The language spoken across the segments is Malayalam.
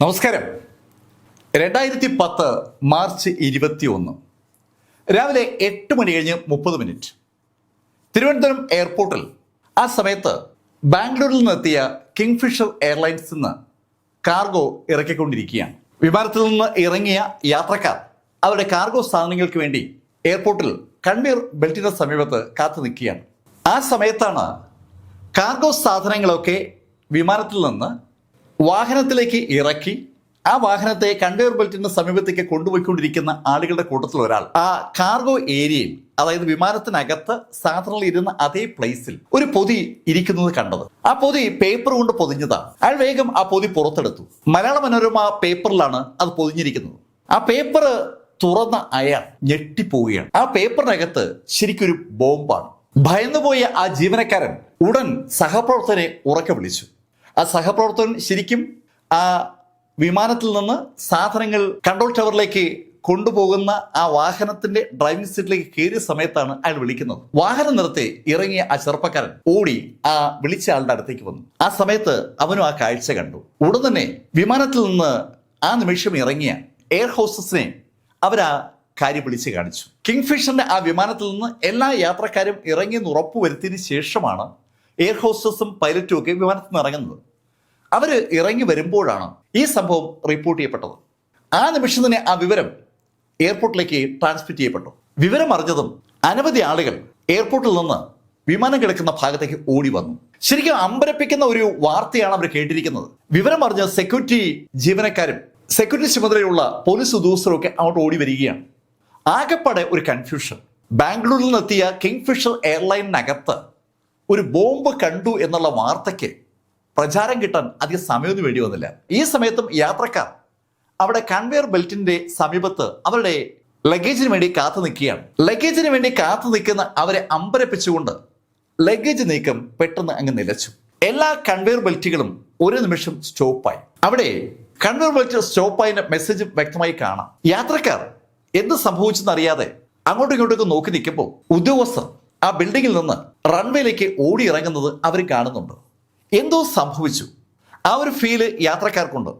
നമസ്കാരം. രണ്ടായിരത്തി പത്ത് മാർച്ച് ഇരുപത്തി ഒന്ന് രാവിലെ എട്ട് മണി കഴിഞ്ഞ് മുപ്പത് മിനിറ്റ്. തിരുവനന്തപുരം എയർപോർട്ടിൽ ആ സമയത്ത് ബാംഗ്ലൂരിൽ നിന്നെത്തിയ കിങ്ഫിഷർ എയർലൈൻസ് നിന്ന് കാർഗോ ഇറക്കിക്കൊണ്ടിരിക്കുകയാണ്. വിമാനത്തിൽ നിന്ന് ഇറങ്ങിയ യാത്രക്കാർ അവരുടെ കാർഗോ സാധനങ്ങൾക്ക് വേണ്ടി എയർപോർട്ടിൽ കണ്ണീർ ബെൽറ്റിന് സമീപത്ത് കാത്തു നിൽക്കുകയാണ്. ആ സമയത്താണ് കാർഗോ സാധനങ്ങളൊക്കെ വിമാനത്തിൽ നിന്ന് വാഹനത്തിലേക്ക് ഇറക്കി ആ വാഹനത്തെ കണ്ടെയ്നർ ബെൽറ്റിന്റെ സമീപത്തേക്ക് കൊണ്ടുപോയിക്കൊണ്ടിരിക്കുന്ന ആളുകളുടെ കൂട്ടത്തിൽ ഒരാൾ. ആ കാർഗോ ഏരിയയിൽ അതായത് വിമാനത്തിനകത്ത് സാധാരണ ഇരുന്ന അതേ പ്ലേസിൽ ഒരു പൊതി ഇരിക്കുന്നത് കണ്ടത്. ആ പൊതി പേപ്പർ കൊണ്ട് പൊതിഞ്ഞതാണ്. അയാൾ വേഗം ആ പൊതി പുറത്തെടുത്തു. മലയാള മനോരമ പേപ്പറിലാണ് അത് പൊതിഞ്ഞിരിക്കുന്നത്. ആ പേപ്പർ തുറന്ന അയാൾ ഞെട്ടിപ്പോവുകയാണ്. ആ പേപ്പറിനകത്ത് ശരിക്കൊരു ബോംബാണ് ഭയന്നുപോയ ആ ജീവനക്കാരൻ ഉടൻ സഹപ്രവർത്തകനെ ഉറക്കെ വിളിച്ചു. ആ സഹപ്രവർത്തകൻ ശരിക്കും ആ വിമാനത്തിൽ നിന്ന് സാധനങ്ങൾ കൺട്രോൾ ടവറിലേക്ക് കൊണ്ടുപോകുന്ന ആ വാഹനത്തിന്റെ ഡ്രൈവിംഗ് സീറ്റിലേക്ക് കയറിയ സമയത്താണ് അയാൾ വിളിക്കുന്നത്. വാഹനം നിർത്തി ഇറങ്ങിയ ആ ചെറുപ്പക്കാരൻ ഓടി ആ വിളിച്ച ആളുടെ അടുത്തേക്ക് വന്നു. ആ സമയത്ത് അവനും ആ കാഴ്ച കണ്ടു. ഉടൻ തന്നെ വിമാനത്തിൽ നിന്ന് ആ നിമിഷം ഇറങ്ങിയ എയർ ഹോസ്റ്റസിനെ അവരാ കാര്യം വിളിച്ച് കാണിച്ചു. കിങ്ഫിഷറിന്റെ ആ വിമാനത്തിൽ നിന്ന് എല്ലാ യാത്രക്കാരും ഇറങ്ങിയെന്ന് ഉറപ്പുവരുത്തിയതിനു ശേഷമാണ് എയർ ഹോസ്റ്റസും പൈലറ്റും ഒക്കെ വിമാനത്തിൽ നിന്ന് ഇറങ്ങുന്നത്. അവർ ഇറങ്ങി വരുമ്പോഴാണ് ഈ സംഭവം റിപ്പോർട്ട് ചെയ്യപ്പെട്ടത്. ആ നിമിഷം തന്നെ ആ വിവരം എയർപോർട്ടിലേക്ക് ട്രാൻസ്മിറ്റ് ചെയ്യപ്പെട്ടു. വിവരം അറിഞ്ഞതും അനവധി ആളുകൾ എയർപോർട്ടിൽ നിന്ന് വിമാനം കിടക്കുന്ന ഭാഗത്തേക്ക് ഓടി വന്നു. ശരിക്കും അമ്പരപ്പിക്കുന്ന ഒരു വാർത്തയാണ് അവർ കേട്ടിരിക്കുന്നത്. വിവരം അറിഞ്ഞ സെക്യൂരിറ്റി ജീവനക്കാരും സെക്യൂരിറ്റി ചുമതലയുള്ള പോലീസ് ഉദ്യോഗസ്ഥരും ഒക്കെ അങ്ങോട്ട് ഓടി വരികയാണ്. ആകെപ്പാടെ ഒരു കൺഫ്യൂഷൻ ബാംഗ്ലൂരിൽ നിന്നെത്തിയ കിങ് ഫിഷർ എയർലൈനിനകത്ത് ഒരു ബോംബ് കണ്ടു എന്നുള്ള വാർത്തയ്ക്ക് പ്രചാരം കിട്ടാൻ അധികം സമയമൊന്നും വേണ്ടി വന്നില്ല. ഈ സമയത്തും യാത്രക്കാർ അവിടെ കൺവെയർ ബെൽറ്റിന്റെ സമീപത്ത് അവരുടെ ലഗേജിന് വേണ്ടി കാത്തു നിൽക്കുകയാണ്. ലഗേജിന് വേണ്ടി കാത്തു നിൽക്കുന്ന അവരെ അമ്പരപ്പിച്ചുകൊണ്ട് ലഗേജ് നീക്കം പെട്ടെന്ന് അങ്ങ് നിലച്ചു. എല്ലാ കൺവെയർ ബെൽറ്റുകളും ഒരു നിമിഷം സ്റ്റോപ്പായി. അവിടെ കൺവെയർ ബെൽറ്റ് സ്റ്റോപ്പായതിന്റെ മെസ്സേജ് വ്യക്തമായി കാണാം. യാത്രക്കാർ എന്ത് സംഭവിച്ചെന്നറിയാതെ അങ്ങോട്ടും ഇങ്ങോട്ടൊക്കെ നോക്കി നിൽക്കുമ്പോൾ ഉദ്യോഗസ്ഥർ ആ ബിൽഡിങ്ങിൽ നിന്ന് റൺവേയിലേക്ക് ഓടി ഇറങ്ങുന്നത് അവർ കാണുന്നുണ്ട്. എന്തോ സംഭവിച്ചു. ആ ഒരു ഫീൽ യാത്രക്കാർക്കുണ്ട്.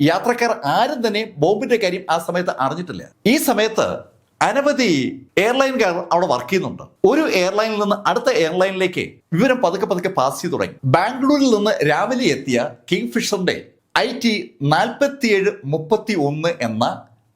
യാത്രക്കാർ ആരും തന്നെ ബോംബിന്റെ കാര്യം ആ സമയത്ത് അറിഞ്ഞിട്ടില്ല. ഈ സമയത്ത് അനവധി എയർലൈൻകാർ അവിടെ വർക്ക് ചെയ്യുന്നുണ്ട്. ഒരു എയർലൈനിൽ നിന്ന് അടുത്ത എയർലൈനിലേക്ക് വിവരം പതുക്കെ പതുക്കെ പാസ് ചെയ്തു തുടങ്ങി. ബാംഗ്ലൂരിൽ നിന്ന് രാവിലെ എത്തിയ കിങ് ഫിഷറിന്റെ ഐ ടി നാൽപ്പത്തിയേഴ് മുപ്പത്തി ഒന്ന് എന്ന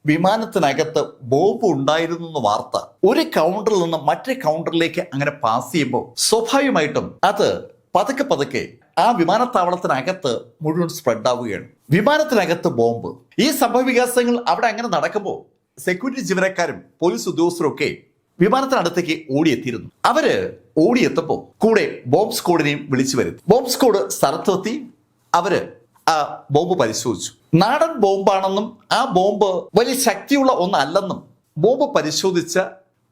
വിമാനത്തിനകത്ത് ബോംബ് ഉണ്ടായിരുന്നു എന്ന വാർത്ത ഒരു കൗണ്ടറിൽ നിന്ന് മറ്റേ കൗണ്ടറിലേക്ക് അങ്ങനെ പാസ് ചെയ്യുമ്പോൾ സ്വാഭാവികമായിട്ടും അത് പതുക്കെ പതുക്കെ ആ വിമാനത്താവളത്തിനകത്ത് മുഴുവൻ സ്പ്രെഡ് ആവുകയാണ്. വിമാനത്തിനകത്ത് ബോംബ്. ഈ സംഭവവികാസങ്ങൾ അവിടെ അങ്ങനെ നടക്കുമ്പോൾ സെക്യൂരിറ്റി ജീവനക്കാരും പോലീസ് ഉദ്യോഗസ്ഥരും ഒക്കെ വിമാനത്തിനടുത്തേക്ക് ഓടിയെത്തിയിരുന്നു. അവർ ഓടിയെത്തപ്പോൾ കൂടെ ബോംബ് സ്ക്വാഡിനെയും വിളിച്ചു വരുത്തി. ബോംബ് സ്ക്വാഡ് സ്ഥലത്തെത്തി അവർ ആ ബോംബ് പരിശോധിച്ചു. നാടൻ ബോംബാണെന്നും ആ ബോംബ് വലിയ ശക്തിയുള്ള ഒന്നല്ലെന്നും ബോംബ് പരിശോധിച്ച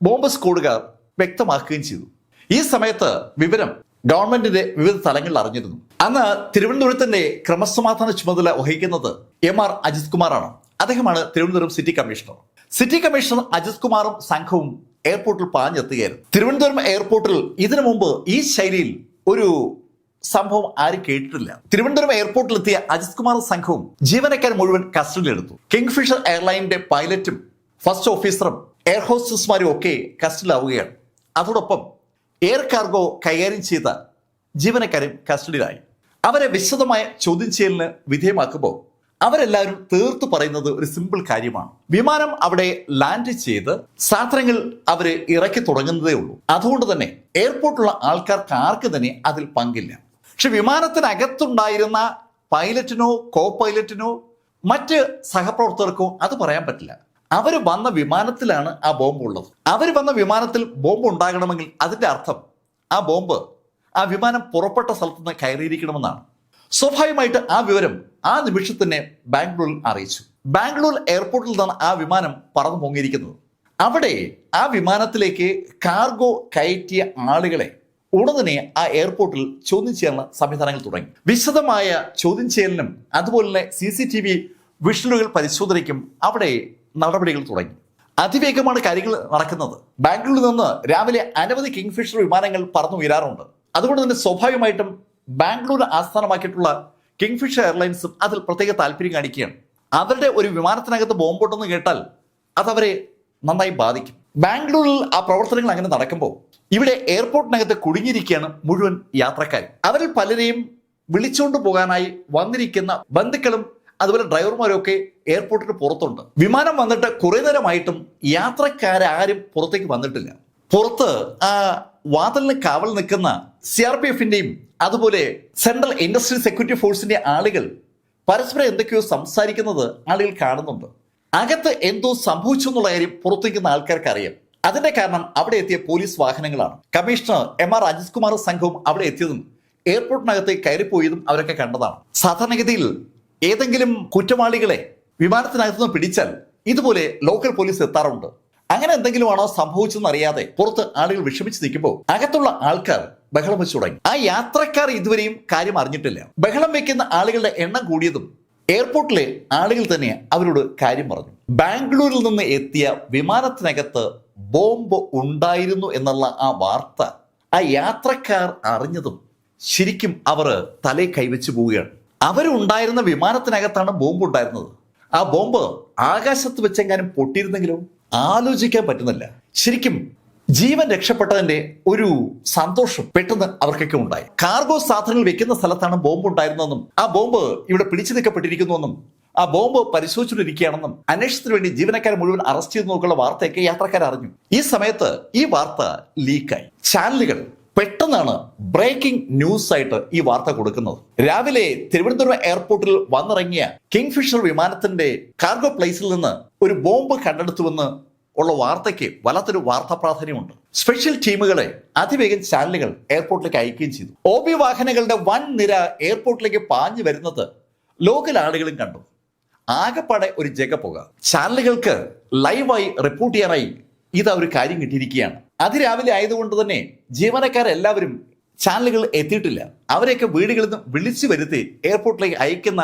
ബോംബ് സ്ക്വാഡുകാർ വ്യക്തമാക്കുകയും ചെയ്തു. ഈ സമയത്ത് വിവരം ഗവൺമെന്റിന്റെ വിവിധ തലങ്ങളിൽ അറിഞ്ഞിരുന്നു. അന്ന് തിരുവനന്തപുരത്തിന്റെ ക്രമസമാധാന ചുമതല വഹിക്കുന്നത് എം ആർ അജിത് കുമാറാണ്. അദ്ദേഹമാണ് Thiruvananthapuram city commissioner. City commissioner Ajith കുമാറും സംഘവും എയർപോർട്ടിൽ പാഞ്ഞെത്തുകയായിരുന്നു. തിരുവനന്തപുരം എയർപോർട്ടിൽ ഇതിനു മുമ്പ് ഈ ശൈലിയിൽ ഒരു സംഭവം ആരും കേട്ടിട്ടില്ല. തിരുവനന്തപുരം എയർപോർട്ടിലെത്തിയ അജിത് കുമാർ സംഘവും ജീവനക്കാർ മുഴുവൻ കസ്റ്റഡിയിലെടുത്തു. കിങ്ഫിഷർ എയർലൈനിന്റെ പൈലറ്റും ഫസ്റ്റ് ഓഫീസറും എയർ ഹോസ്റ്റസ്മാരും ഒക്കെ കസ്റ്റഡിയിലാവുകയാണ്. അതോടൊപ്പം എയർ കാർഗോ കൈകാര്യം ചെയ്ത ജീവനക്കാരും കസ്റ്റഡിയിലായി. അവരെ വിശദമായ ചോദ്യം ചെയ്യലിന് വിധേയമാക്കുമ്പോൾ അവരെല്ലാവരും തീർത്തു പറയുന്നത് ഒരു സിമ്പിൾ കാര്യമാണ്. വിമാനം അവിടെ ലാൻഡ് ചെയ്ത് സാധനങ്ങൾ അവർ ഇറക്കി തുടങ്ങുന്നതേ ഉള്ളൂ. അതുകൊണ്ട് തന്നെ എയർപോർട്ടിലുള്ള ആൾക്കാർക്ക് ആർക്ക് തന്നെ അതിൽ പങ്കില്ല. പക്ഷെ വിമാനത്തിനകത്തുണ്ടായിരുന്ന പൈലറ്റിനോ കോ പൈലറ്റിനോ മറ്റ് സഹപ്രവർത്തകർക്കോ അത് പറയാൻ പറ്റില്ല. അവർ വന്ന വിമാനത്തിലാണ് ആ ബോംബ് ഉള്ളത് അവർ വന്ന വിമാനത്തിൽ ബോംബ് ഉണ്ടാകണമെങ്കിൽ അതിന്റെ അർത്ഥം ആ ബോംബ് ആ വിമാനം പുറപ്പെട്ട സ്ഥലത്ത് നിന്ന് കയറിയിരിക്കണമെന്നാണ്. സ്വാഭാവികമായിട്ട് ആ വിവരം ആ നിമിഷം തന്നെ ബാംഗ്ലൂരിൽ അറിയിച്ചു. ബാംഗ്ലൂർ എയർപോർട്ടിൽ നിന്നാണ് ആ വിമാനം പറന്നു പൊങ്ങിയിരിക്കുന്നത്. അവിടെ ആ വിമാനത്തിലേക്ക് കാർഗോ കയറ്റിയ ആളുകളെ ഉടനെ ആ എയർപോർട്ടിൽ ചോദ്യം ചെയ്യാനുള്ള സംവിധാനങ്ങൾ തുടങ്ങി. വിശദമായ ചോദ്യം ചെയ്യലിനും അതുപോലെ തന്നെ സി സി ടി വി വിഷലുകൾ പരിശോധനയ്ക്കും അവിടെ നടപടികൾ തുടങ്ങി. അതിവേഗമാണ് കാര്യങ്ങൾ നടക്കുന്നത്. ബാംഗ്ലൂരിൽ നിന്ന് രാവിലെ അനവധി കിങ്ഫിഷർ വിമാനങ്ങൾ പറന്നു ഉയരാറുണ്ട് അതുകൊണ്ട് തന്നെ സ്വാഭാവികമായിട്ടും ബാംഗ്ലൂർ ആസ്ഥാനമാക്കിയിട്ടുള്ള കിങ്ഫിഷർ എയർലൈൻസും അതിൽ പ്രത്യേക താല്പര്യം കാണിക്കുകയാണ്. അവരുടെ ഒരു വിമാനത്തിനകത്ത് ബോംബുണ്ടെന്ന് കേട്ടാൽ അതവരെ നന്നായി ബാധിക്കും. ബാംഗ്ലൂരിൽ ആ പ്രവർത്തനങ്ങൾ അങ്ങനെ നടക്കുമ്പോൾ ഇവിടെ എയർപോർട്ടിനകത്ത് കുടുങ്ങിയിരിക്കുകയാണ് മുഴുവൻ യാത്രക്കാർ അവരിൽ പലരെയും വിളിച്ചുകൊണ്ട് പോകാനായി വന്നിരിക്കുന്ന ബന്ധുക്കളും അതുപോലെ ഡ്രൈവർമാരൊക്കെ എയർപോർട്ടിന് പുറത്തുണ്ട്. വിമാനം വന്നിട്ട് കുറെ നേരമായിട്ടും യാത്രക്കാരും പുറത്തേക്ക് വന്നിട്ടില്ല. പുറത്ത് ആ വാതിലിന് കാവൽ നിൽക്കുന്ന സി ആർ പി എഫിന്റെയും അതുപോലെ സെൻട്രൽ ഇൻഡസ്ട്രിയൽ സെക്യൂരിറ്റി ഫോഴ്സിന്റെ ആളുകൾ പരസ്പരം എന്തൊക്കെയോ സംസാരിക്കുന്നത് ആളുകൾ കാണുന്നുണ്ട്. അകത്ത് എന്തോ സംഭവിച്ചു എന്നുള്ള കാര്യം പുറത്തേക്കുന്ന ആൾക്കാർക്ക് അറിയാം അതിന്റെ കാരണം അവിടെ എത്തിയ പോലീസ് വാഹനങ്ങളാണ്. Commissioner M R Ajith Kumar സംഘവും അവിടെ എത്തിയതും എയർപോർട്ടിനകത്ത് കയറിപ്പോയതും അവരൊക്കെ കണ്ടതാണ്. സാധാരണഗതിയിൽ ഏതെങ്കിലും കുറ്റവാളികളെ വിമാനത്തിനകത്ത് നിന്ന് പിടിച്ചാൽ ഇതുപോലെ ലോക്കൽ പോലീസ് എത്താറുണ്ട്. അങ്ങനെ എന്തെങ്കിലും ആണോ സംഭവിച്ചെന്ന് അറിയാതെ പുറത്ത് ആളുകൾ വിഷമിച്ച് നിൽക്കുമ്പോൾ അകത്തുള്ള ആൾക്കാർ ബഹളം വെച്ചു തുടങ്ങി. ആ യാത്രക്കാർ ഇതുവരെയും കാര്യം അറിഞ്ഞിട്ടില്ല. ബഹളം വെക്കുന്ന ആളുകളുടെ എണ്ണം കൂടിയതും എയർപോർട്ടിലെ ആളുകൾ തന്നെ അവരോട് കാര്യം പറഞ്ഞു. ബാംഗ്ലൂരിൽ നിന്ന് എത്തിയ വിമാനത്തിനകത്ത് ബോംബ് ഉണ്ടായിരുന്നു എന്നുള്ള ആ വാർത്ത ആ യാത്രക്കാർ അറിഞ്ഞതും ശരിക്കും അവർ തലേ കൈവച്ചു പോവുകയാണ്. അവരുണ്ടായിരുന്ന വിമാനത്തിനകത്താണ് ബോംബ് ഉണ്ടായിരുന്നത് ആ ബോംബ് ആകാശത്ത് വെച്ചെങ്ങാനും പൊട്ടിയിരുന്നെങ്കിലും ആലോചിക്കാൻ പറ്റുന്നില്ല. ശരിക്കും ജീവൻ രക്ഷപ്പെട്ടതിന്റെ ഒരു സന്തോഷം പെട്ടെന്ന് അവർക്കൊക്കെ ഉണ്ടായി. കാർഗോ സാധനങ്ങൾ വെക്കുന്ന സ്ഥലത്താണ് ബോംബ് ഉണ്ടായിരുന്നതെന്നും ആ ബോംബ് ഇവിടെ പിടിച്ചു നിൽക്കപ്പെട്ടിരിക്കുന്നുവെന്നും ആ ബോംബ് പരിശോധിച്ചുകൊണ്ടിരിക്കുകയാണെന്നും അന്വേഷണത്തിന് വേണ്ടി ജീവനക്കാരെ മുഴുവൻ അറസ്റ്റ് ചെയ്തു നോക്കുള്ള വാർത്തയൊക്കെ യാത്രക്കാർ അറിഞ്ഞു ഈ സമയത്ത് ഈ വാർത്ത ലീക്കായി. ചാനലുകൾ പെട്ടെന്നാണ് ബ്രേക്കിംഗ് ന്യൂസ് ആയിട്ട് ഈ വാർത്ത കൊടുക്കുന്നത്. രാവിലെ തിരുവനന്തപുരം എയർപോർട്ടിൽ വന്നിറങ്ങിയ കിങ്ഫിഷർ വിമാനത്തിന്റെ കാർഗോ പ്ലേസിൽ നിന്ന് ഒരു ബോംബ് കണ്ടെടുത്തുവെന്ന് ഉള്ള വാർത്തയ്ക്ക് വല്ലാത്തൊരു വാർത്താ പ്രാധാന്യമുണ്ട്. സ്പെഷ്യൽ ടീമുകളെ അതിവേഗം ചാനലുകൾ എയർപോർട്ടിലേക്ക് അയക്കുകയും ചെയ്തു. ഒ ബി വാഹനങ്ങളുടെ വൻ നിര എയർപോർട്ടിലേക്ക് പാഞ്ഞു വരുന്നത് ലോക്കൽ ആളുകളും കണ്ടു. ആകെപ്പാടെ ഒരു ജഗപ്പുക ചാനലുകൾക്ക് ലൈവായി റിപ്പോർട്ട് ചെയ്യാനായി ഇത് ഒരു കാര്യം കിട്ടിയിരിക്കുകയാണ്. അതിരാവിലെ ആയതുകൊണ്ട് തന്നെ ജീവനക്കാരെല്ലാവരും ചാനലുകൾ എത്തിയിട്ടില്ല. അവരെയൊക്കെ വീടുകളിൽ നിന്ന് വിളിച്ചു വരുത്തി എയർപോർട്ടിലേക്ക് അയക്കുന്ന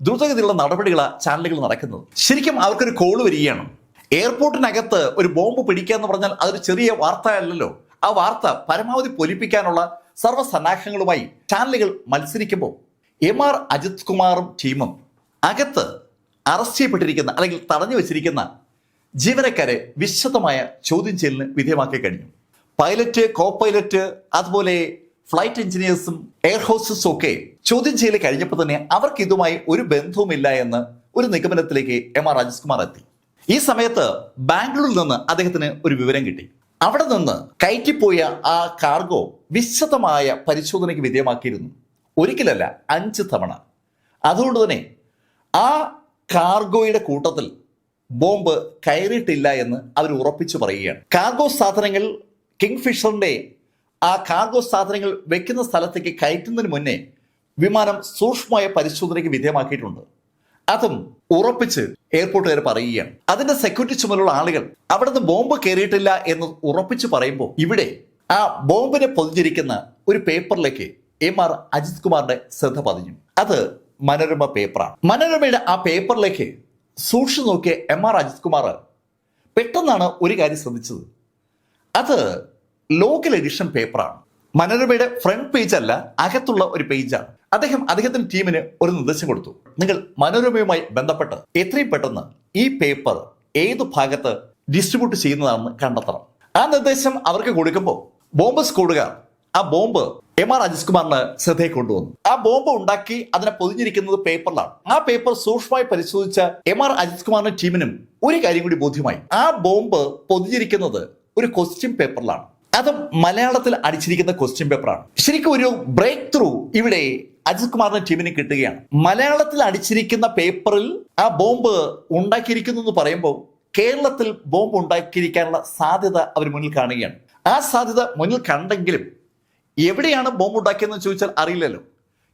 ദ്രുതഗതിയിലുള്ള നടപടികളാണ് ചാനലുകൾ നടക്കുന്നത്. ശരിക്കും അവർക്കൊരു കോൾ വരികയാണ്. എയർപോർട്ടിനകത്ത് ഒരു ബോംബ് പിടിക്കുക എന്ന് പറഞ്ഞാൽ അതൊരു ചെറിയ വാർത്ത അല്ലല്ലോ ആ വാർത്ത പരമാവധി പൊലിപ്പിക്കാനുള്ള സർവസന്നാഹങ്ങളുമായി ചാനലുകൾ മത്സരിക്കുമ്പോൾ എം ആർ അജിത് കുമാറും ടീമും അകത്ത് അറസ്റ്റ് ചെയ്യപ്പെട്ടിരിക്കുന്ന അല്ലെങ്കിൽ തടഞ്ഞു വെച്ചിരിക്കുന്ന ജീവനക്കാരെ വിശദമായ ചോദ്യം ചെയ്യലിന് വിധേയമാക്കി കഴിഞ്ഞു. പൈലറ്റ് കോ പൈലറ്റ് അതുപോലെ ഫ്ലൈറ്റ് എഞ്ചിനീയേഴ്സും എയർ ഹോസ്റ്റസും ഒക്കെ ചോദ്യം ചെയ്യൽ കഴിഞ്ഞപ്പോൾ തന്നെ അവർക്ക് ഇതുമായി ഒരു ബന്ധവുമില്ല എന്ന് ഒരു നിഗമനത്തിലേക്ക് എം ആർ അജിത് കുമാർ എത്തി. ഈ സമയത്ത് ബാംഗ്ലൂരിൽ നിന്ന് അദ്ദേഹത്തിന് ഒരു വിവരം കിട്ടി. അവിടെ നിന്ന് കയറ്റിപ്പോയ ആ കാർഗോ വിശദമായ പരിശോധനയ്ക്ക് വിധേയമാക്കിയിരുന്നു. ഒരിക്കലല്ല അഞ്ച് തവണ. അതുകൊണ്ട് തന്നെ ആ കാർഗോയുടെ കൂട്ടത്തിൽ ബോംബ് കയറിയിട്ടില്ല എന്ന് അവർ ഉറപ്പിച്ചു പറയുകയാണ്. കാർഗോ സാധനങ്ങൾ കിങ് ഫിഷറിന്റെ ആ കാർഗോ സാധനങ്ങൾ വെക്കുന്ന സ്ഥലത്തേക്ക് കയറ്റുന്നതിന് മുന്നേ വിമാനം സൂക്ഷ്മമായ പരിശോധനയ്ക്ക് വിധേയമാക്കിയിട്ടുണ്ട്. അതും ഉറപ്പിച്ച് എയർപോർട്ടുകാർ പറയുകയാണ്. അതിന്റെ സെക്യൂരിറ്റി ചുമതലയുള്ള ആളുകൾ അവിടുന്ന് ബോംബ് കയറിയിട്ടില്ല എന്ന് ഉറപ്പിച്ച് പറയുമ്പോൾ ഇവിടെ ആ ബോംബിനെ പൊതിഞ്ഞിരിക്കുന്ന ഒരു പേപ്പറിലേക്ക് എം ആർ അജിത് കുമാറിന്റെ ശ്രദ്ധ പതിഞ്ഞു. അത് മനോരമ പേപ്പറാണ് മനോരമയുടെ ആ പേപ്പറിലേക്ക് സൂക്ഷിച്ചു നോക്കിയ എം ആർ അജിത് കുമാർ പെട്ടെന്നാണ് ഒരു കാര്യം ശ്രദ്ധിച്ചത്. അത് ലോക്കൽ എഡിഷൻ പേപ്പറാണ് മനോരമയുടെ ഫ്രണ്ട് പേജ് അല്ല അകത്തുള്ള ഒരു പേജാണ് അദ്ദേഹം അദ്ദേഹത്തിന്റെ ടീമിന് ഒരു നിർദ്ദേശം കൊടുത്തു. നിങ്ങൾ മനോരമയുമായി ബന്ധപ്പെട്ട് എത്രയും പെട്ടെന്ന് ഈ പേപ്പർ ഏത് ഭാഗത്ത് ഡിസ്ട്രിബ്യൂട്ട് ചെയ്യുന്നതാണെന്ന് കണ്ടെത്തണം. ആ നിർദ്ദേശം അവർക്ക് കൊടുക്കുമ്പോൾ ബോംബ് സ്കൂളുകാർ ആ ബോംബ് എം ആർ അജിത് കുമാറിന് ശ്രദ്ധയിൽ കൊണ്ടുവന്നു. ആ ബോംബ് ഉണ്ടാക്കി അതിനെ പൊതിഞ്ഞിരിക്കുന്നത് പേപ്പറിലാണ്. ആ പേപ്പർ സൂക്ഷ്മമായി പരിശോധിച്ച എം ആർ അജിത് കുമാറിന്റെ ടീമിനും ഒരു കാര്യം കൂടി ബോധ്യമായി. ആ ബോംബ് പൊതിഞ്ഞിരിക്കുന്നത് ഒരു ക്വസ്റ്റ്യൻ പേപ്പറിലാണ് അത് മലയാളത്തിൽ അടിച്ചിരിക്കുന്ന ക്വസ്റ്റ്യൻ പേപ്പറാണ് ശരിക്കും ഒരു ബ്രേക്ക് ത്രൂ ഇവിടെ അജിത് കുമാറിന്റെ ടീമിന് കിട്ടുകയാണ്. മലയാളത്തിൽ അടിച്ചിരിക്കുന്ന പേപ്പറിൽ ആ ബോംബ് ഉണ്ടാക്കിയിരിക്കുന്നു എന്ന് പറയുമ്പോൾ കേരളത്തിൽ ബോംബ് ഉണ്ടാക്കിയിരിക്കാനുള്ള സാധ്യത അവർ മുന്നിൽ കാണുകയാണ്. ആ സാധ്യത മുന്നിൽ കണ്ടെങ്കിലും എവിടെയാണ് ബോംബ് ഉണ്ടാക്കിയതെന്ന് ചോദിച്ചാൽ അറിയില്ലല്ലോ.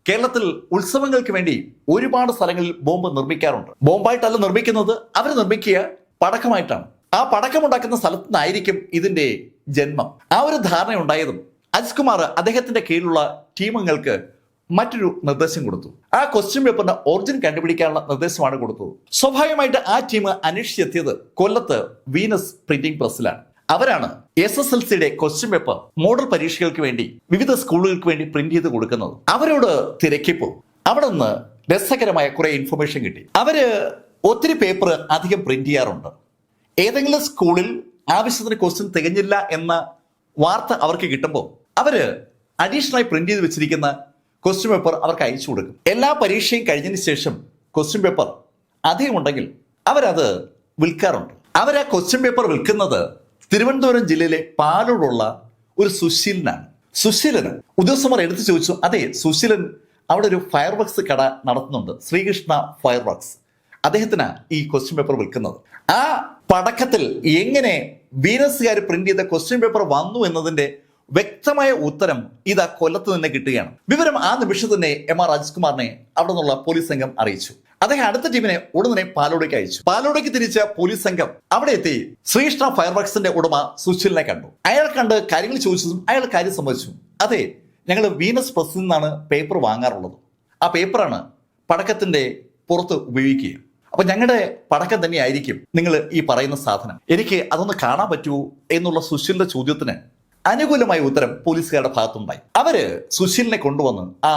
കേരളത്തിൽ ഉത്സവങ്ങൾക്ക് വേണ്ടി ഒരുപാട് സ്ഥലങ്ങളിൽ ബോംബ് നിർമ്മിക്കാറുണ്ട്. ബോംബായിട്ടല്ല നിർമ്മിക്കുന്നത് അവർ നിർമ്മിക്കുക പടക്കമായിട്ടാണ്. ആ പടക്കം ഉണ്ടാക്കുന്ന സ്ഥലത്തു നിന്നായിരിക്കും ഇതിന്റെ ജന്മം. ആ ഒരു ധാരണ ഉണ്ടായതും അജിത് കുമാർ അദ്ദേഹത്തിന്റെ കീഴിലുള്ള ടീമുകൾക്ക് മറ്റൊരു നിർദ്ദേശം കൊടുത്തു. ആ ക്വസ്റ്റ്യൻ പേപ്പറിന്റെ ഒറിജിൻ കണ്ടുപിടിക്കാനുള്ള നിർദ്ദേശമാണ് കൊടുത്തത്. സ്വാഭാവികമായിട്ട് ആ ടീം അന്വേഷിച്ചെത്തിയത് കൊല്ലത്ത് വീനസ് പ്രിന്റിംഗ് പ്രസ്സിലാണ് അവരാണ് എസ് എസ് എൽ സിയുടെ ക്വസ്റ്റ്യൻ പേപ്പർ മോഡൽ പരീക്ഷകൾക്ക് വേണ്ടി വിവിധ സ്കൂളുകൾക്ക് വേണ്ടി പ്രിന്റ് ചെയ്ത് കൊടുക്കുന്നത്. അവരോട് തിരക്കിപ്പോ. അവിടെ നിന്ന് രസകരമായ കുറെ ഇൻഫർമേഷൻ കിട്ടി. അവർ ഒത്തിരി പേപ്പർ അധികം പ്രിന്റ് ചെയ്യാറുണ്ട്. ഏതെങ്കിലും സ്കൂളിൽ ആവശ്യത്തിന് ക്വസ്റ്റ്യൻ തികഞ്ഞില്ല എന്ന വാർത്ത അവർക്ക് കിട്ടുമ്പോൾ അവർ അഡീഷണൽ ആയി പ്രിന്റ് ചെയ്ത് വെച്ചിരിക്കുന്ന ക്വസ്റ്റ്യൻ പേപ്പർ അവർക്ക് അയച്ചു കൊടുക്കും. എല്ലാ പരീക്ഷയും കഴിഞ്ഞതിന് ശേഷം ക്വസ്റ്റ്യൻ പേപ്പർ അധികം ഉണ്ടെങ്കിൽ അവരത് വിൽക്കാറുണ്ട്. അവർ ആ ക്വസ്റ്റ്യൻ പേപ്പർ വിൽക്കുന്നത് തിരുവനന്തപുരം ജില്ലയിലെ പാലോടുള്ള ഒരു സുശീലനാണ്. സുശീലന് ഉദ്യോഗസ്ഥന്മാർ എടുത്തു ചോദിച്ചു അതെ സുശീലൻ അവിടെ ഒരു ഫയർ വർക്സ് കട നടത്തുന്നുണ്ട്. ശ്രീകൃഷ്ണ ഫയർ വർക്സ് അദ്ദേഹത്തിന് ഈ ക്വസ്റ്റ്യൻ പേപ്പർ വിൽക്കുന്നത്. ആ പടക്കത്തിൽ എങ്ങനെ വീനസുകാർ പ്രിന്റ് ചെയ്ത ക്വസ്റ്റ്യൻ പേപ്പർ വന്നു എന്നതിന്റെ വ്യക്തമായ ഉത്തരം ഇതാ കൊല്ലത്ത് നിന്ന് കിട്ടുകയാണ്. വിവരം ആ നിമിഷം തന്നെ എം ആർ രാജ്കുമാറിനെ അവിടെ നിന്നുള്ള പോലീസ് സംഘം അറിയിച്ചു. അദ്ദേഹം അടുത്ത ടീമിനെ ഉടനെ പാലോടേക്ക് അയച്ചു. പാലോടേക്ക് തിരിച്ച പോലീസ് സംഘം അവിടെ എത്തി ശ്രീകൃഷ്ണ ഫയർ വർക്സിന്റെ ഉടമ സുശീലിനെ കണ്ടു. അയാൾ കണ്ട് കാര്യങ്ങൾ ചോദിച്ചതും അയാൾ കാര്യം സംഭവിച്ചു അതെ ഞങ്ങൾ വീനസ് പ്രസിൽ നിന്നാണ് പേപ്പർ വാങ്ങാറുള്ളത്. ആ പേപ്പറാണ് പടക്കത്തിന്റെ പുറത്ത് ഉപയോഗിക്കുക. അപ്പൊ ഞങ്ങളുടെ പടക്കം തന്നെയായിരിക്കും നിങ്ങൾ ഈ പറയുന്ന സാധനം. എനിക്ക് അതൊന്ന് കാണാൻ പറ്റുമോ എന്നുള്ള സുശീലിന്റെ ചോദ്യത്തിന് അനുകൂലമായ ഉത്തരം പോലീസുകാരുടെ ഭാഗത്തുണ്ടായി അവർ സുശീലിനെ കൊണ്ടുവന്ന് ആ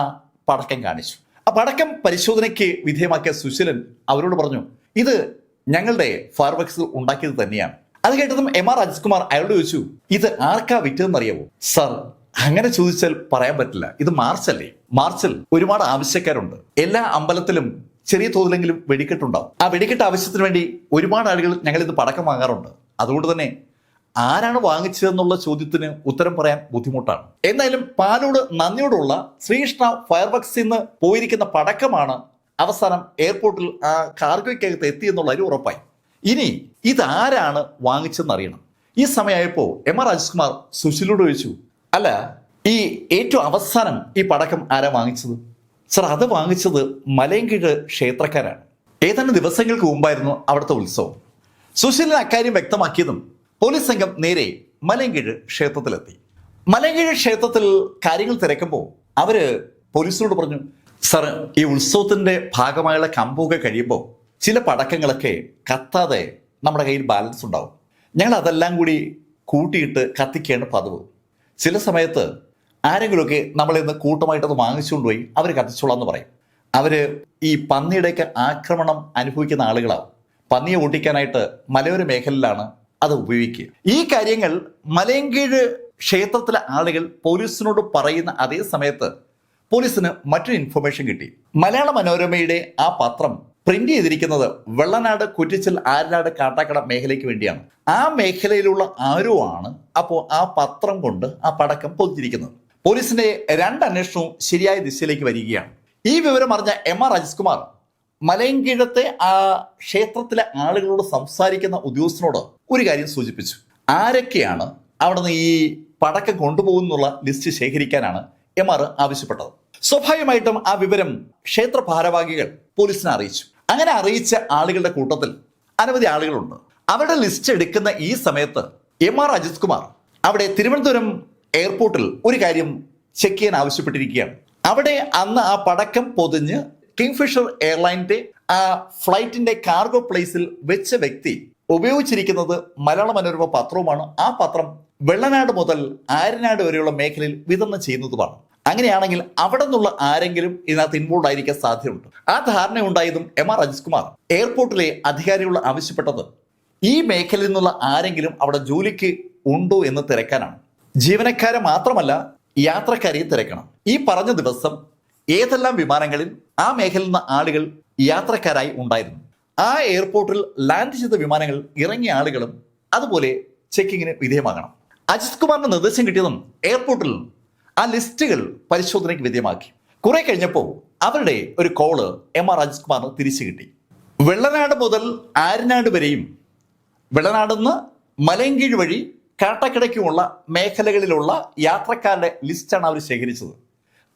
പടക്കം കാണിച്ചു. ആ പടക്കം പരിശോധനയ്ക്ക് വിധേയമാക്കിയ സുശീലൻ അവരോട് പറഞ്ഞു ഇത് ഞങ്ങളുടെ ഫയർവർക്സ് ഉണ്ടാക്കിയത് തന്നെയാണ്. അത് കേട്ടതും എം ആർ അജിത്കുമാർ അയാളോട് ചോദിച്ചു ഇത് ആർക്കാ വിറ്റതെന്ന് അറിയാവോ സർ അങ്ങനെ ചോദിച്ചാൽ പറയാൻ പറ്റില്ല. ഇത് മാർച്ച് അല്ലേ മാർച്ചിൽ ഒരുപാട് ആവശ്യക്കാരുണ്ട്. എല്ലാ അമ്പലത്തിലും ചെറിയ തോതിലെങ്കിലും വെടിക്കെട്ടുണ്ടാവും. ആ വെടിക്കെട്ട് ആവശ്യത്തിന് വേണ്ടി ഒരുപാട് ആളുകൾ ഞങ്ങൾ ഇത് പടക്കം വാങ്ങാറുണ്ട്. അതുകൊണ്ട് തന്നെ ആരാണ് വാങ്ങിച്ചതെന്നുള്ള ചോദ്യത്തിന് ഉത്തരം പറയാൻ ബുദ്ധിമുട്ടാണ്. എന്തായാലും പാലോട് നന്ദിയോടുള്ള ശ്രീകൃഷ്ണ ഫയർബക്സിൽ നിന്ന് പോയിരിക്കുന്ന പടക്കമാണ് അവസാനം എയർപോർട്ടിൽ ആ കാർഗോയ്ക്കകത്ത് എത്തിയെന്നുള്ള ഒരു ഉറപ്പായി. ഇനി ഇതാരാണ് വാങ്ങിച്ചതെന്ന് അറിയണം ഈ സമയമായപ്പോൾ എം ആർ രാജ്കുമാർ സുശീലോട് ചോദിച്ചു അല്ല ഈ ഏറ്റവും അവസാനം ഈ പടക്കം ആരാ വാങ്ങിച്ചത്? സർ അത് വാങ്ങിച്ചത് മലയൻകീഴ് ക്ഷേത്രക്കാരാണ്. ഏതാനും ദിവസങ്ങൾക്ക് മുമ്പായിരുന്നു അവിടുത്തെ ഉത്സവം. സുശീലൻ അക്കാര്യം വ്യക്തമാക്കിയതും പോലീസ് സംഘം നേരെ മലയൻകീഴ് ക്ഷേത്രത്തിലെത്തി. മലയൻകീഴ് ക്ഷേത്രത്തിൽ കാര്യങ്ങൾ തിരക്കുമ്പോൾ അവർ പോലീസിനോട് പറഞ്ഞു സർ ഈ ഉത്സവത്തിന്റെ ഭാഗമായുള്ള കമ്പൊക്കെ കഴിയുമ്പോൾ ചില പടക്കങ്ങളൊക്കെ കത്താതെ നമ്മുടെ കയ്യിൽ ബാലൻസ് ഉണ്ടാവും. ഞങ്ങൾ അതെല്ലാം കൂടി കൂട്ടിയിട്ട് കത്തിക്കേണ്ട പതിവ്. ചില സമയത്ത് ആരെങ്കിലുമൊക്കെ നമ്മളിൽ ഇന്ന് കൂട്ടമായിട്ടത് വാങ്ങിച്ചുകൊണ്ടുപോയി അവർ കത്തിച്ചോളാം എന്ന് പറയും. അവർ ഈ പന്നിയുടെയൊക്കെ ആക്രമണം അനുഭവിക്കുന്ന ആളുകളാവും. പന്നിയെ ഓട്ടിക്കാനായിട്ട് മലയോര മേഖലയിലാണ് അത് ഉപയോഗിക്കുക. ഈ കാര്യങ്ങൾ മലയങ്കീഴ് ക്ഷേത്രത്തിലെ ആളുകൾ പോലീസിനോട് പറയുന്ന അതേ സമയത്ത് പോലീസിന് മറ്റൊരു ഇൻഫർമേഷൻ കിട്ടി. മലയാള മനോരമയുടെ ആ പത്രം പ്രിന്റ് ചെയ്തിരിക്കുന്നത് വെള്ളനാട് കുറ്റിച്ചൽ ആരനാട് കാട്ടാക്കട മേഖലയ്ക്ക് വേണ്ടിയാണ്. ആ മേഖലയിലുള്ള ആരോ ആണ് അപ്പോൾ ആ പത്രം കൊണ്ട് ആ പടക്കം പൊതിഞ്ഞിരിക്കുന്നത്. പോലീസിന്റെ രണ്ട് അന്വേഷണവും ശരിയായ ദിശയിലേക്ക് വരികയാണ്. ഈ വിവരം അറിഞ്ഞ എം ആർ അജിത്കുമാർ മലയൻകീഴത്തെ ആ ക്ഷേത്രത്തിലെ ആളുകളോട് സംസാരിക്കുന്ന ഉദ്യോഗസ്ഥനോട് ഒരു കാര്യം സൂചിപ്പിച്ചു. ആരൊക്കെയാണ് അവിടെ നിന്ന് ഈ പടക്കം കൊണ്ടുപോകുന്നുള്ള ലിസ്റ്റ് ശേഖരിക്കാനാണ് എം ആർ ആവശ്യപ്പെട്ടത്. സ്വാഭാവികമായിട്ടും ആ വിവരം ക്ഷേത്ര ഭാരവാഹികൾ പോലീസിനെ അറിയിച്ചു. അങ്ങനെ അറിയിച്ച ആളുകളുടെ കൂട്ടത്തിൽ അനവധി ആളുകളുണ്ട്. അവരുടെ ലിസ്റ്റ് എടുക്കുന്ന ഈ സമയത്ത് എം ആർ അജിത് കുമാർ അവിടെ തിരുവനന്തപുരം എയർപോർട്ടിൽ ഒരു കാര്യം ചെക്ക് ചെയ്യാൻ ആവശ്യപ്പെട്ടിരിക്കുകയാണ്. അവിടെ അന്ന് ആ പടക്കം പൊതിഞ്ഞ് കിങ്ഫിഷർ എയർലൈന്റെ ആ ഫ്ലൈറ്റിന്റെ കാർഗോ പ്ലേസിൽ വെച്ച വ്യക്തി ഉപയോഗിച്ചിരിക്കുന്നത് മലയാള മനോരമ പത്രവുമാണ്. ആ പത്രം വെള്ളനാട് മുതൽ ആര്യനാട് വരെയുള്ള മേഖലയിൽ വിതരണം ചെയ്യുന്നതുമാണ്. അങ്ങനെയാണെങ്കിൽ അവിടെ നിന്നുള്ള ആരെങ്കിലും ഇതിനകത്ത് ഇൻവോൾവ് ആയിരിക്കാൻ സാധ്യതയുണ്ട്. ആ ധാരണ ഉണ്ടായതും എം ആർ അജിത് കുമാർ എയർപോർട്ടിലെ അധികാരികളോട് ആവശ്യപ്പെട്ടത് ഈ മേഖലയിൽ നിന്നുള്ള ആരെങ്കിലും അവിടെ ജോലിക്ക് ഉണ്ടോ എന്ന് തിരക്കാനാണ്. ജീവനക്കാരെ മാത്രമല്ല യാത്രക്കാരെയും തിരക്കണം. ഈ പറഞ്ഞ ദിവസം ഏതെല്ലാം വിമാനങ്ങളിൽ ആ മേഖലയിൽ നിന്ന് ആളുകൾ യാത്രക്കാരായി ഉണ്ടായിരുന്നു. ആ എയർപോർട്ടിൽ ലാൻഡ് ചെയ്ത വിമാനങ്ങൾ ഇറങ്ങിയ ആളുകളും അതുപോലെ ചെക്കിങ്ങിന് വിധേയമാകണം. അജിത് കുമാറിന്റെ നിർദ്ദേശം കിട്ടിയതും എയർപോർട്ടിൽ ആ ലിസ്റ്റുകൾ പരിശോധനയ്ക്ക് വിധേയമാക്കി. കുറെ കഴിഞ്ഞപ്പോൾ അവരുടെ ഒരു കോൾ എം ആർ അജിത് കുമാറിന് തിരിച്ചു കിട്ടി. വെള്ളനാട് മുതൽ ആര്യനാട് വരെയും വെള്ളനാടുന്ന് മലയങ്കീഴ് വഴി കാട്ടക്കിടയ്ക്കുമുള്ള മേഖലകളിലുള്ള യാത്രക്കാരുടെ ലിസ്റ്റാണ് അവർ ശേഖരിച്ചത്.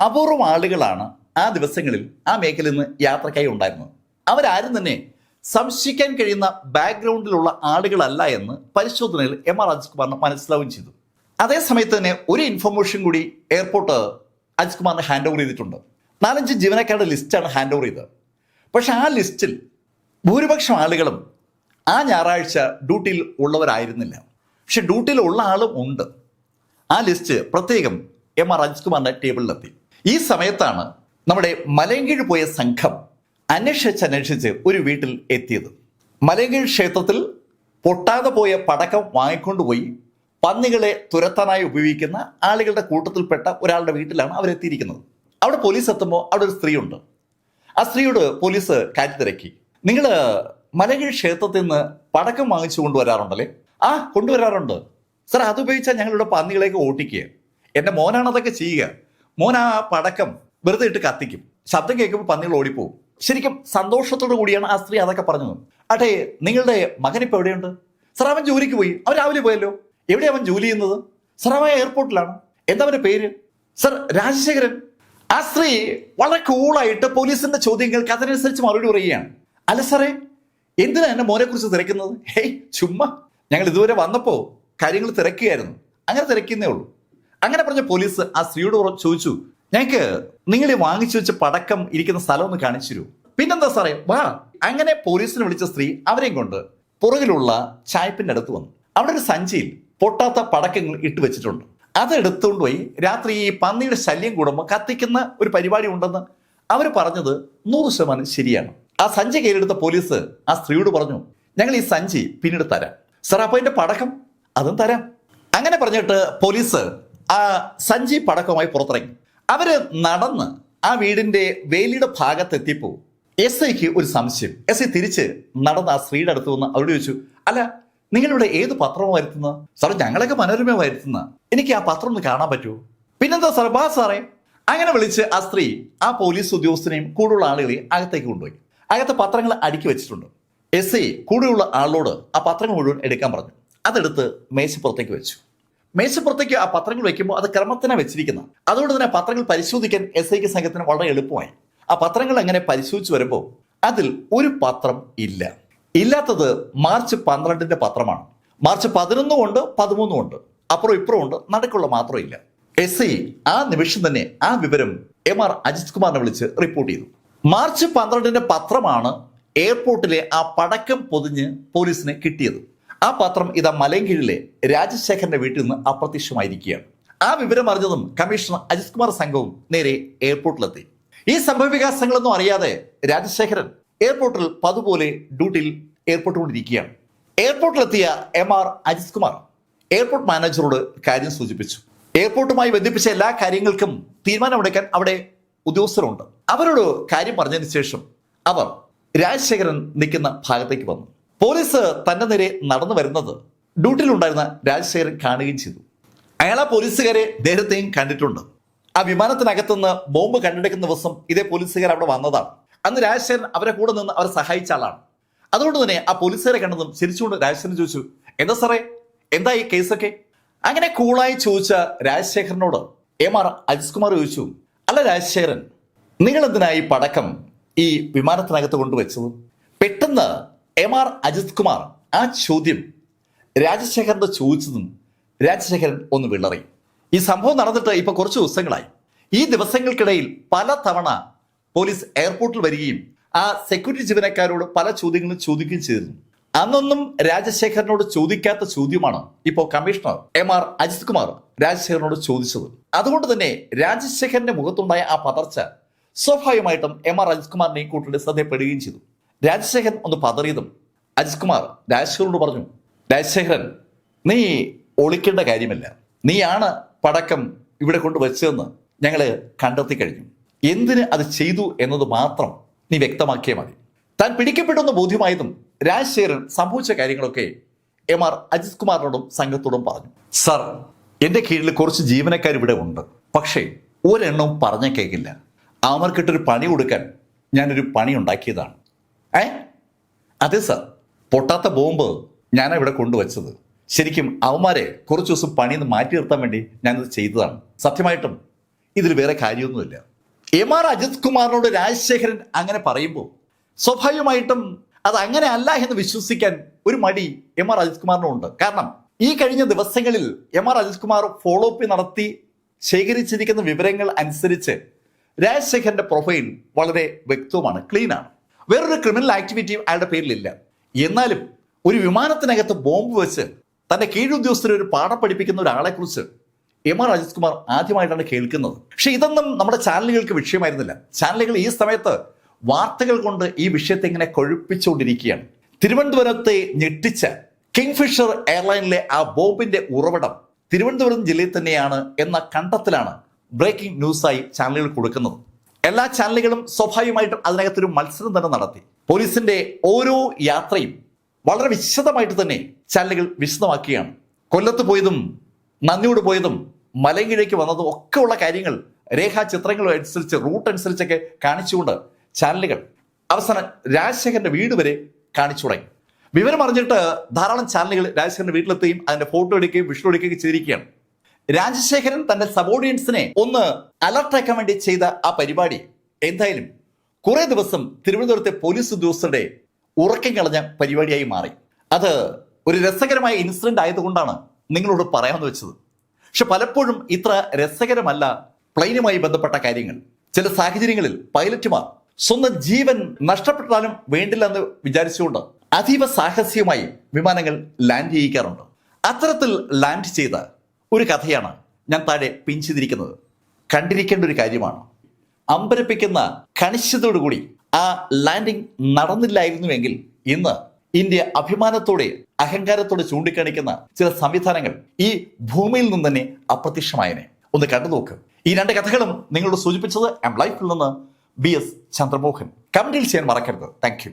അപൂർവം ആളുകളാണ് ആ ദിവസങ്ങളിൽ ആ മേഖലയിൽ നിന്ന് യാത്രക്കായി ഉണ്ടായിരുന്നത് അവരാരും തന്നെ സംശയിക്കാൻ കഴിയുന്ന ബാക്ക്ഗ്രൗണ്ടിലുള്ള ആളുകളല്ല എന്ന് പരിശോധനയിൽ എം ആർ അജിത് കുമാറിന് മനസ്സിലാവുകയും ചെയ്തു. അതേ സമയത്ത് തന്നെ ഒരു ഇൻഫർമേഷൻ കൂടി എയർപോർട്ട് അജിത് കുമാറിന് ഹാൻഡ് ഓവർ ചെയ്തിട്ടുണ്ട്. നാലഞ്ച് ജീവനക്കാരുടെ ലിസ്റ്റാണ് ഹാൻഡ് ഓവർ ചെയ്തത്. പക്ഷെ ആ ലിസ്റ്റിൽ ഭൂരിപക്ഷം ആളുകളും ആ ഞായറാഴ്ച ഡ്യൂട്ടിയിൽ ഉള്ളവരായിരുന്നില്ല. പക്ഷെ ഡ്യൂട്ടിയിൽ ഉള്ള ആളും ഉണ്ട്. ആ ലിസ്റ്റ് പ്രത്യേകം എം ആർ അജിത് കുമാറിന്റെ ടേബിളിലെത്തി ഈ സമയത്താണ് നമ്മുടെ മലയങ്കീഴ് പോയ സംഘം അന്വേഷിച്ച് അന്വേഷിച്ച് ഒരു വീട്ടിൽ എത്തിയത്. മലയങ്കീഴ് ക്ഷേത്രത്തിൽ പൊട്ടാതെ പോയ പടക്കം വാങ്ങിക്കൊണ്ടുപോയി പന്നികളെ തുരത്താനായി ഉപയോഗിക്കുന്ന ആളുകളുടെ കൂട്ടത്തിൽപ്പെട്ട ഒരാളുടെ വീട്ടിലാണ് അവരെത്തിയിരിക്കുന്നത് അവിടെ പോലീസ് എത്തുമ്പോൾ അവിടെ ഒരു സ്ത്രീയുണ്ട്. ആ സ്ത്രീയോട് പോലീസ് കാറ്റ് തിരക്കി. നിങ്ങൾ മലകീഴ് ക്ഷേത്രത്തിൽ നിന്ന് പടക്കം വാങ്ങിച്ചു കൊണ്ടുവരാറുണ്ടല്ലേ? ആ കൊണ്ടുവരാറുണ്ട്. സാർ അത് ഉപയോഗിച്ചാൽ ഞങ്ങളുടെ പന്നികളേക്ക് ഓട്ടിക്കുക. എന്റെ മോനാണ് അതൊക്കെ ചെയ്യുക. മോൻ ആ പടക്കം വെറുതെ ഇട്ട് കത്തിക്കും. ശബ്ദം കേൾക്കുമ്പോൾ പന്നികൾ ഓടിപ്പോവും. ശരിക്കും സന്തോഷത്തോടു കൂടിയാണ് ആ സ്ത്രീ അതൊക്കെ പറഞ്ഞത്. അട്ടെ നിങ്ങളുടെ മകൻ ഇപ്പൊ എവിടെയുണ്ട്? സാർ അവൻ ജോലിക്ക് പോയി. അവൻ രാവിലെ പോയല്ലോ. എവിടെ അവൻ ജോലി ചെയ്യുന്നത്? സാർ അവൻ എയർപോർട്ടിലാണ്. എന്താ അവന്റെ പേര്? സർ രാജശേഖരൻ. ആ സ്ത്രീ വളരെ കൂളായിട്ട് പോലീസിന്റെ ചോദ്യങ്ങൾക്ക് അതിനനുസരിച്ച് മറുപടി പറയുകയാണ്. അല്ല സാറേ എന്തിനാ എന്നെ മോനെ കുറിച്ച് തിരക്കുന്നത്? ഹേയ് ചുമ്മാ. ഞങ്ങൾ ഇതുവരെ വന്നപ്പോ കാര്യങ്ങൾ തിരക്കുകയായിരുന്നു. അങ്ങനെ തിരക്കുന്നേ ഉള്ളൂ. അങ്ങനെ പറഞ്ഞ പോലീസ് ആ സ്ത്രീയോട് ചോദിച്ചു ഞങ്ങൾക്ക് നിങ്ങൾ വാങ്ങിച്ചു വെച്ച പടക്കം ഇരിക്കുന്ന സ്ഥലം ഒന്ന് കാണിച്ചു തരൂ. പിന്നെന്താ സാറേ? വാ. അങ്ങനെ പോലീസിനെ വിളിച്ച സ്ത്രീ അവരെയും കൊണ്ട് പുറകിലുള്ള ചായപ്പിന്റെ അടുത്ത് വന്നു. അവിടെ ഒരു സഞ്ചിയിൽ പൊട്ടാത്ത പടക്കങ്ങൾ ഇട്ട് വെച്ചിട്ടുണ്ട്. അത് എടുത്തുകൊണ്ട് പോയി രാത്രി ഈ പന്നിയുടെ ശല്യം കൂടുമ്പോൾ കത്തിക്കുന്ന ഒരു പരിപാടി ഉണ്ടെന്ന് അവർ പറഞ്ഞത് നൂറ് ശതമാനം ശരിയാണ്. ആ സഞ്ചി കയ്യിലെടുത്ത പോലീസ് ആ സ്ത്രീയോട് പറഞ്ഞു ഞങ്ങൾ ഈ സഞ്ചി പിന്നീട് തരാം. സാർ അപ്പൊ അതിന്റെ പടക്കം? അതും തരാം. അങ്ങനെ പറഞ്ഞിട്ട് പോലീസ് ആ സഞ്ചി പടക്കമായി പുറത്തിറങ്ങി. അവർ നടന്ന് ആ വീടിന്റെ വേലിയുടെ ഭാഗത്തെത്തിയപ്പോ എസ് ഐക്ക് ഒരു സംശയം. എസ് ഐ തിരിച്ച് നടന്ന് ആ സ്ത്രീയുടെ അടുത്ത് വന്ന് അവരോട് ചോദിച്ചു അല്ല നിങ്ങളിവിടെ ഏത് പത്രമാണ് വരുത്തുന്നത്? സാറേ ഞങ്ങളൊക്കെ മനോരമ വരുത്തുന്ന എനിക്ക് ആ പത്രം ഒന്ന് കാണാൻ പറ്റുമോ? പിന്നെന്താ സാർ ബാ സാറേ. അങ്ങനെ വിളിച്ച് ആ സ്ത്രീ ആ പോലീസ് ഉദ്യോഗസ്ഥനെയും കൂടുതലുള്ള ആളുകളെയും അകത്തേക്ക് കൊണ്ടുപോയി. അകത്തെ പത്രങ്ങൾ അടുക്കി വെച്ചിട്ടുണ്ട്. എസ് ഐ കൂടെയുള്ള ആളോട് ആ പത്രങ്ങൾ മുഴുവൻ എടുക്കാൻ പറഞ്ഞു. അതെടുത്ത് മേശപ്പുറത്തേക്ക് വെച്ചു. മേശപ്പുറത്തേക്ക് ആ പത്രങ്ങൾ വെക്കുമ്പോൾ അത് ക്രമത്തിനെ വെച്ചിരിക്കുന്നത് അതുകൊണ്ട് തന്നെ പത്രങ്ങൾ പരിശോധിക്കാൻ എസ് ഐക്ക് സംഘത്തിന് വളരെ എളുപ്പമായി. ആ പത്രങ്ങൾ അങ്ങനെ പരിശോധിച്ച് വരുമ്പോൾ അതിൽ ഒരു പത്രം ഇല്ല. ഇല്ലാത്തത് മാർച്ച് പന്ത്രണ്ടിന്റെ പത്രമാണ്. മാർച്ച് പതിനൊന്നും ഉണ്ട് പതിമൂന്നും ഉണ്ട്. അപ്പുറം ഇപ്പുറം ഉണ്ട് നടുക്കുള്ള മാത്രമില്ല എസ് ഐ ആ നിമിഷം തന്നെ ആ വിവരം എം ആർ അജിത് കുമാറിനെ വിളിച്ച് റിപ്പോർട്ട് ചെയ്തു. മാർച്ച് പന്ത്രണ്ടിന്റെ പത്രമാണ് എയർപോർട്ടിലെ ആ പടക്കം പൊതിഞ്ഞ് പോലീസിന് കിട്ടിയത്. ആ പത്രം ഇതാ മലയൻകീഴിലെ രാജശേഖരന്റെ വീട്ടിൽ നിന്ന് അപ്രത്യക്ഷമായിരിക്കുകയാണ്. ആ വിവരം അറിഞ്ഞതും കമ്മീഷണർ അജിത് കുമാർ സംഘവും നേരെ എയർപോർട്ടിലെത്തി. ഈ സംഭവ വികാസങ്ങളൊന്നും അറിയാതെ രാജശേഖരൻ എയർപോർട്ടിൽ പതുപോലെ ഡ്യൂട്ടിയിൽ എയർപോർട്ടിൽ കൊണ്ടിരിക്കുകയാണ് എയർപോർട്ടിലെത്തിയ M R Ajith Kumar airport മാനേജറോട് കാര്യം സൂചിപ്പിച്ചു. എയർപോർട്ടുമായി ബന്ധിപ്പിച്ച എല്ലാ കാര്യങ്ങൾക്കും തീരുമാനമെടുക്കാൻ അവിടെ ഉദ്യോഗസ്ഥരുണ്ട്. അവരോട് കാര്യം പറഞ്ഞതിന് ശേഷം അവർ രാജശേഖരൻ നിൽക്കുന്ന ഭാഗത്തേക്ക് വന്നു. പോലീസ് തന്റെ നേരെ നടന്നു വരുന്നത് ഡ്യൂട്ടിയിലുണ്ടായിരുന്ന രാജശേഖരൻ കാണുകയും ചെയ്തു. അയാൾ ആ പോലീസുകാരെ നേരത്തെയും കണ്ടിട്ടുണ്ട്. ആ വിമാനത്തിനകത്തുനിന്ന് ബോംബ് കണ്ടെടുക്കുന്ന ദിവസം ഇതേ പോലീസുകാർ അവിടെ വന്നതാണ്. അന്ന് രാജശേഖരൻ അവരെ കൂടെ നിന്ന് അവരെ സഹായിച്ച ആളാണ്. അതുകൊണ്ട് തന്നെ ആ പോലീസുകാരെ കണ്ടതും ചിരിച്ചുകൊണ്ട് രാജശേഖരൻ ചോദിച്ചു എന്താ സാറേ? എന്താ ഈ കേസൊക്കെ? അങ്ങനെ കൂളായി ചോദിച്ച രാജശേഖരനോട് എം ആർ അജിത് കുമാർ ചോദിച്ചു അല്ല രാജശേഖരൻ നിങ്ങൾ എന്തിനാ ഈ പടക്കം ഈ വിമാനത്തിനകത്ത് കൊണ്ടുവച്ചത്? പെട്ടെന്ന് എം ആർ അജിത് കുമാർ. ആ ചോദ്യം രാജശേഖരന്റെ ചോദിച്ചതും രാജശേഖരൻ ഒന്ന് വിളറി. ഈ സംഭവം നടന്നിട്ട് ഇപ്പൊ കുറച്ച് ദിവസങ്ങളായി. ഈ ദിവസങ്ങൾക്കിടയിൽ പല തവണ പോലീസ് എയർപോർട്ടിൽ വരികയും ആ സെക്യൂരിറ്റി ജീവനക്കാരോട് പല ചോദ്യങ്ങളും ചോദിക്കുകയും ചെയ്തിരുന്നു. അന്നൊന്നും രാജശേഖരനോട് ചോദിക്കാത്ത ചോദ്യമാണ് ഇപ്പോൾ commissioner M R Ajith Kumar രാജശേഖരനോട് ചോദിച്ചത്. അതുകൊണ്ട് തന്നെ രാജശേഖരന്റെ മുഖത്തുണ്ടായ ആ പതർച്ച സ്വാഭാവികമായിട്ടും എം ആർ അജിത് കുമാറിനെയും ഈ ശ്രദ്ധയപ്പെടുകയും ചെയ്തു. രാജശേഖരൻ ഒന്ന് പതറിയതും അജിത് കുമാർ രാജശേഖരനോട് പറഞ്ഞു രാജശേഖരൻ നീ ഒളിക്കേണ്ട കാര്യമല്ല. നീയാണ് പടക്കം ഇവിടെ കൊണ്ട് വെച്ചതെന്ന് ഞങ്ങൾ കണ്ടെത്തി കഴിഞ്ഞു. എന്തിന് അത് ചെയ്തു എന്നത് മാത്രം നീ വ്യക്തമാക്കിയാൽ മതി. താൻ പിടിക്കപ്പെട്ടെന്ന് ബോധ്യമായതും രാജശേഖരൻ സംഭവിച്ച കാര്യങ്ങളൊക്കെ എം ആർ അജിത് കുമാറിനോടും സംഘത്തോടും പറഞ്ഞു. സർ എന്റെ കീഴിൽ കുറച്ച് ജീവനക്കാർ ഇവിടെ ഉണ്ട്. പക്ഷേ ഒരെണ്ണവും പറഞ്ഞ കേൾക്കില്ല അവർക്കിട്ടൊരു പണി കൊടുക്കാൻ ഞാനൊരു പണി ഉണ്ടാക്കിയതാണ്. ഏ? അതെ സർ. പൊട്ടാത്ത ബോംബ് ഞാൻ ഇവിടെ കൊണ്ടുവച്ചത്. ശരിക്കും അവന്മാരെ കുറച്ച് ദിവസം പണിയിൽ നിന്ന് മാറ്റി നിർത്താൻ വേണ്ടി ഞാനിത് ചെയ്തതാണ്. സത്യമായിട്ടും ഇതിൽ വേറെ കാര്യമൊന്നുമില്ല. എം ആർ അജിത് കുമാറിനോട് രാജശേഖരൻ അങ്ങനെ പറയുമ്പോൾ സ്വാഭാവികമായിട്ടും അത് അങ്ങനെ അല്ല എന്ന് വിശ്വസിക്കാൻ ഒരു മടി എം ആർ അജിത് കുമാറിനുണ്ട് കാരണം ഈ കഴിഞ്ഞ ദിവസങ്ങളിൽ M R Ajith Kumar follow up നടത്തി ശേഖരിച്ചിരിക്കുന്ന വിവരങ്ങൾ അനുസരിച്ച് രാജശേഖരന്റെ പ്രൊഫൈൽ വളരെ വ്യക്തവുമാണ് ക്ലീൻ ആണ്. വേറൊരു ക്രിമിനൽ ആക്ടിവിറ്റിയും അയാളുടെ പേരിലില്ല. എന്നാലും ഒരു വിമാനത്തിനകത്ത് ബോംബ് വെച്ച് തന്റെ കീഴുദ്യോഗസ്ഥരെ ഒരു പാഠം പഠിപ്പിക്കുന്ന ഒരാളെ കുറിച്ച് എം ആർ രാജേഷ്കുമാർ ആദ്യമായിട്ടാണ് കേൾക്കുന്നത്. പക്ഷെ ഇതൊന്നും നമ്മുടെ ചാനലുകൾക്ക് വിഷയമായിരുന്നില്ല. ചാനലുകൾ ഈ സമയത്ത് വാർത്തകൾ കൊണ്ട് ഈ വിഷയത്തെ ഇങ്ങനെ കൊഴുപ്പിച്ചുകൊണ്ടിരിക്കുകയാണ്. തിരുവനന്തപുരത്തെ ഞെട്ടിച്ച കിങ്ഫിഷർ എയർലൈനിലെ ആ ബോംബിന്റെ ഉറവിടം തിരുവനന്തപുരം ജില്ലയിൽ തന്നെയാണ് എന്ന കണ്ടെത്തലാണ് ബ്രേക്കിംഗ് ന്യൂസായി ചാനലുകൾ കൊടുക്കുന്നത്. എല്ലാ ചാനലുകളും സ്വാഭാവികമായിട്ടും അതിനകത്തൊരു മത്സരം തന്നെ നടത്തി. പോലീസിന്റെ ഓരോ യാത്രയും വളരെ വിശദമായിട്ട് തന്നെ ചാനലുകൾ വിശദമാക്കുകയാണ്. കൊല്ലത്ത് പോയതും നന്ദിയോട് പോയതും മലങ്കിഴയ്ക്ക് വന്നതും ഒക്കെ ഉള്ള കാര്യങ്ങൾ രേഖാചിത്രങ്ങൾ അനുസരിച്ച് റൂട്ട് അനുസരിച്ചൊക്കെ കാണിച്ചുകൊണ്ട് ചാനലുകൾ അവസാനം രാജശേഖരന്റെ വീട് വരെ കാണിച്ചു തുടങ്ങി. വിവരം അറിഞ്ഞിട്ട് ധാരാളം ചാനലുകൾ രാജശേഖരന്റെ വീട്ടിലെത്തുകയും അതിന്റെ ഫോട്ടോ എടുക്കുകയും വിഷ്ണു എടുക്കുകയും ചെയ്തിരിക്കുകയാണ്. രാജശേഖരൻ തന്റെ സബോർഡിയൻസിനെ ഒന്ന് അലർട്ടാക്കാൻ വേണ്ടി ചെയ്ത ആ പരിപാടി. എന്തായാലും കുറെ ദിവസം തിരുവനന്തപുരത്തെ പോലീസ് ഉദ്യോഗസ്ഥരുടെ ഉറക്കം കളഞ്ഞ പരിപാടിയായി മാറി. അത് ഒരു രസകരമായ ഇൻസിഡന്റ് ആയതുകൊണ്ടാണ് നിങ്ങളോട് പറയാമെന്ന് വെച്ചത്. പക്ഷെ പലപ്പോഴും ഇത്ര രസകരമല്ല പ്ലെയിനുമായി ബന്ധപ്പെട്ട കാര്യങ്ങൾ. ചില സാഹചര്യങ്ങളിൽ പൈലറ്റുമാർ സ്വന്തം ജീവൻ നഷ്ടപ്പെട്ടാലും വേണ്ടില്ല എന്ന് വിചാരിച്ചുകൊണ്ട് അതീവ സാഹസികമായി വിമാനങ്ങൾ ലാൻഡ് ചെയ്യിക്കാറുണ്ട്. അത്തരത്തിൽ ലാൻഡ് ചെയ്ത ഒരു കഥയാണ് ഞാൻ താഴെ പിഞ്ചിതിരിക്കുന്നത് കണ്ടിരിക്കേണ്ട ഒരു കാര്യമാണ്. അമ്പരപ്പിക്കുന്ന കണിശതയോടുകൂടി ആ ലാൻഡിംഗ് നടന്നില്ലായിരുന്നുവെങ്കിൽ ഇന്ന് ഇന്ത്യ അഭിമാനത്തോടെ അഹങ്കാരത്തോടെ ചൂണ്ടിക്കാണിക്കുന്ന ചില സംവിധാനങ്ങൾ ഈ ഭൂമിയിൽ നിന്ന് തന്നെ അപ്രത്യക്ഷമായനെ. ഒന്ന് കണ്ടു നോക്ക്. ഈ രണ്ട് കഥകളും നിങ്ങളോട് സൂചിപ്പിച്ചത് എം ലൈഫിൽ നിന്ന് ബി എസ് ചന്ദ്രമോഹൻ. കമന്റിൽ ചെയ്യാൻ മറക്കരുത്. താങ്ക്